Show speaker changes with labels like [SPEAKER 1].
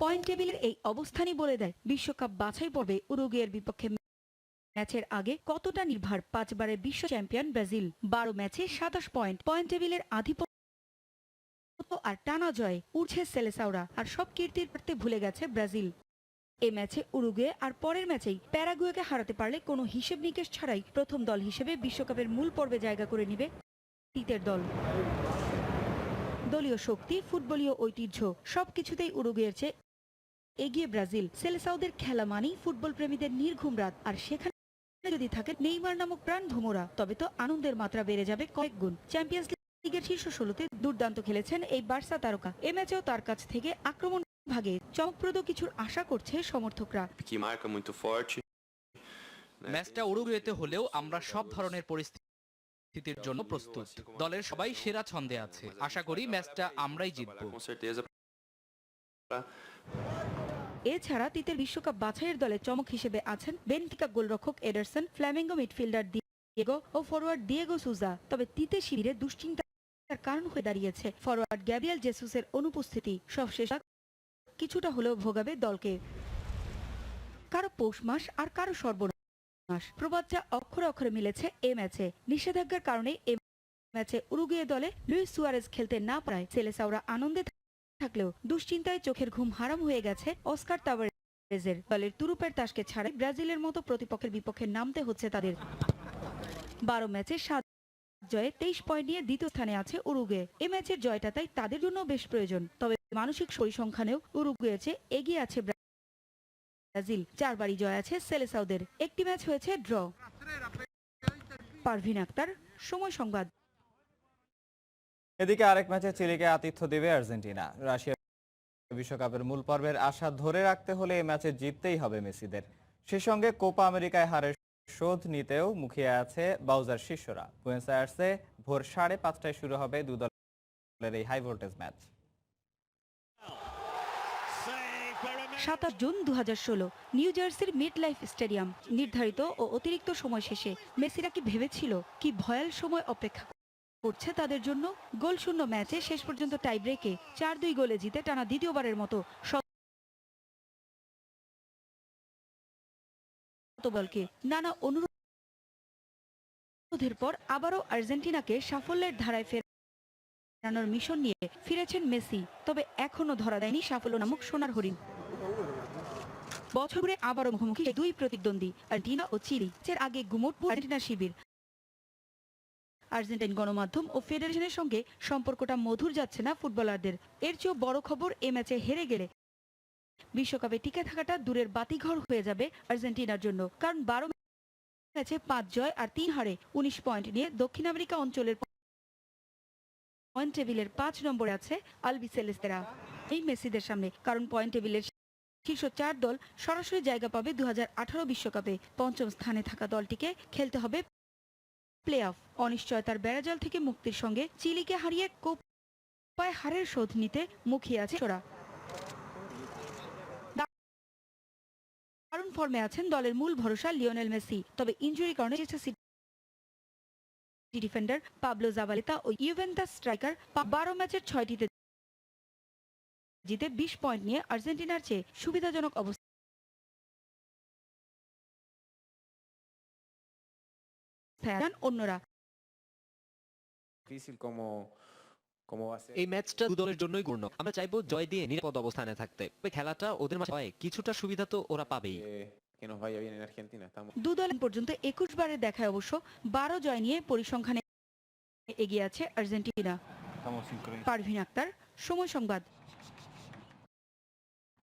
[SPEAKER 1] Point টেবিলের এই অবস্থানই বলে দেয়, বিশ্বকাপ বাছাই পর্বে উরুগুয়ের বিপক্ষে ম্যাচের আগে কতটা নির্ভর পাঁচবারের বিশ্ব চ্যাম্পিয়ন ব্রাজিল। বারো ম্যাচে সাতাশ পয়েন্ট। পয়েন্ট টেবিলের আধিপত্য আর টানা জয় উঠছে সেলেসাওরা আর সব কীর্তির পারতে ভুলে গেছে ব্রাজিল। এ ম্যাচে উরুগুয়ে আর পরের ম্যাচেই প্যারাগুয়েকে হারাতে পারলে কোনো হিসেব নিকেশ ছাড়াই প্রথম দল হিসেবে বিশ্বকাপের মূল পর্বে জায়গা করে নিবে তিতের দল। দলীয় শক্তি, ফুটবলীয় ঐতিহ্য সবকিছুতেই উরুগুয়ের চেয়ে এগিয়ে ব্রাজিল। সেলেসাওদের খেলা মানেই ফুটবল প্রেমীদের নির্ঘুম রাত। আর সেখানে যদি থাকে নেইমার নামক প্রাণ ভোমরা তবে তো আনন্দের মাত্রা বেড়ে যাবে কয়েক গুণ। চ্যাম্পিয়ন্স লিগের শীর্ষ ষোলোতে দুর্দান্ত খেলেছেন এই বার্সা তারকা। এ ম্যাচেও তার কাছ থেকে আক্রমণ ভাগে চমকপ্রদ কিছুর আশা করছে সমর্থকরা.
[SPEAKER 2] ম্যাচটা উরুগুয়েতে হলেও আমরা সব ধরনের পরিস্থিতির জন্য প্রস্তুত। দলের সবাই সেরা ছন্দে আছে। আশা করি ম্যাচটা আমরাই জিতব.
[SPEAKER 1] এছাড়া তিতের বিশ্বকাপ বাছাইয়ের দলে চমক হিসেবে আছেন বেনফিকা গোলরক্ষক এডারসন, ফ্ল্যামিঙ্গো মিডফিল্ডার দিয়েগো ও ফরওয়ার্ড দিয়েগো সুজা। তবে তিতে শিবিরে দুশ্চিন্তার কারণ হয়ে দাঁড়িয়েছে ফরওয়ার্ড গ্যাব্রিয়েল জেসুসের অনুপস্থিতি। সবশেষ কিছুটা হলেও ভোগাবে দলকে। কারও পৌষ মাস আর কারও সর্বনাশ। প্রবাদটা অক্ষরে অক্ষরে মিলেছে এ ম্যাচে। নিষেধাজ্ঞার কারণে এ ম্যাচে উরুগুয়ে দলে লুইস সুয়ারেজ খেলতে না পারায় সেলেসাওরা আনন্দে থাকলেও দুশ্চিন্তায় চোখের ঘুম হারাম হয়ে গেছে অস্কার তাবারেজের দলের তুরুপের তাসকে ছাড়াই ব্রাজিলের মতো প্রতিপক্ষের বিপক্ষে নামতে হচ্ছে তাদের। বারো ম্যাচে সাত জয়ে তেইশ পয়েন্ট নিয়ে দ্বিতীয় স্থানে আছে উরুগুয়ে। এ ম্যাচের জয়টা তাই তাদের জন্য বেশ প্রয়োজন। তবে মানসিক পরিসংখ্যানেও উরুগুয়ের এগিয়ে আছে ব্রাজিল। চারবারই জয় আছে সেলেসাউদের। একটি ম্যাচ হয়েছে ড্র। পারভিন আক্তার, সময় সংবাদ।
[SPEAKER 3] এদিকে আরেক ম্যাচে চিলিকে আতিথ্য দেবে আর্জেন্টিনা। রাশিয়া বিশ্বকাপের মূল পর্বের আশা ধরে রাখতে হলে এই ম্যাচে জিততেই হবে মেসিদের। সে সঙ্গে কোপা আমেরিকায় হারের শোধ নিতেও মুখিয়ে আছে বাউজার শিষ্যরা। বুয়েন্স ভোর সাড়ে পাঁচটায় শুরু হবে দু দলের এই হাই ভোল্টেজ ম্যাচ।
[SPEAKER 1] সাতাশ জুন দু হাজার ষোলো, নিউ জার্সির মিড লাইফ স্টেডিয়াম। নির্ধারিত ও অতিরিক্ত সময় শেষে মেসিরা কি ভেবেছিল? কি ভয়াল সময় অপেক্ষা করছে তাদের জন্য গোল শূন্য ম্যাচে শেষ পর্যন্ত টাই ব্রেকে চার দুই গোলে জিতে টানা দ্বিতীয়বারের মতো দলকে নানা অনুরোধের পর আবারও আর্জেন্টিনাকে সাফল্যের ধারায় ফেরানোর মিশন নিয়ে ফিরেছেন মেসি, তবে এখনও ধরা দেয়নি সাফল্য নামক সোনার হরিণ। বছর আবারও মুখোমুখি দুই প্রতিদ্বন্দ্বী আর্জেন্টিনা ও চিলি। এর আগে গুমোটপুর আর্জেন্টিনা শিবির আর্জেন্টাইন গণমাধ্যম ও ফেডারেশনের সঙ্গে সম্পর্কটা মধুর যাচ্ছে না ফুটবলারদের। এর চেয়েও বড় খবর, এ ম্যাচে হেরে গেলে বিশ্বকাপে টিকে থাকাটা দূরের বাতিঘর হয়ে যাবে আর্জেন্টিনার জন্য। কারণ বারো ম্যাচে পাঁচ জয় আর তিন হারে উনিশ পয়েন্ট নিয়ে দক্ষিণ আমেরিকা অঞ্চলের পয়েন্ট টেবিলের পাঁচ নম্বরে আছে আলবি সেলেস্তেরা। এই মেসিদের সামনে, কারণ পয়েন্ট টেবিলের শীর্ষ চার দল সরাসরি জায়গা পাবে দু বিশ্বকাপে। পঞ্চম স্থানে থাকা দলটিকে খেলতে হবে প্লে অফ অনিশ্চয়তার বেড়াজাল থেকে মুক্তির সঙ্গে চিলিকে হারিয়ে কোপায় হারের শোধ নিতে মুখিয়ে আছে ওরা দারুণ ফর্মে আছেন দলের মূল ভরসা লিওনেল মেসি। তবে ইনজুরি কারণে ডিফেন্ডার পাবলো জাবালেতা ও ইউভেন্টাস স্ট্রাইকার বারো ম্যাচের ছয়টিতে জিতে বিশ পয়েন্ট নিয়ে আর্জেন্টিনার চেয়ে সুবিধাজনক অবস্থায় আছেন অন্যরা।
[SPEAKER 4] Difícil como, como va a ser.
[SPEAKER 5] এই ম্যাচটা দু দলের জন্যই গুরুত্ব আমরা চাইব জয় দিয়ে নিরাপদ অবস্থানে থাকতে। তবে খেলাটা ওদের মাঝে হয় কিছুটা সুবিধা তো ওরা পাবেই।
[SPEAKER 4] Que, que nos vaya bien en Argentina. Estamos
[SPEAKER 1] দু দল পর্যন্ত একুশ বারের দেখায় অবশ্য বারো জয় নিয়ে পরিসংখ্যানে এগিয়ে আছে আর্জেন্টিনা। পারভিন আক্তার সময় সংবাদ।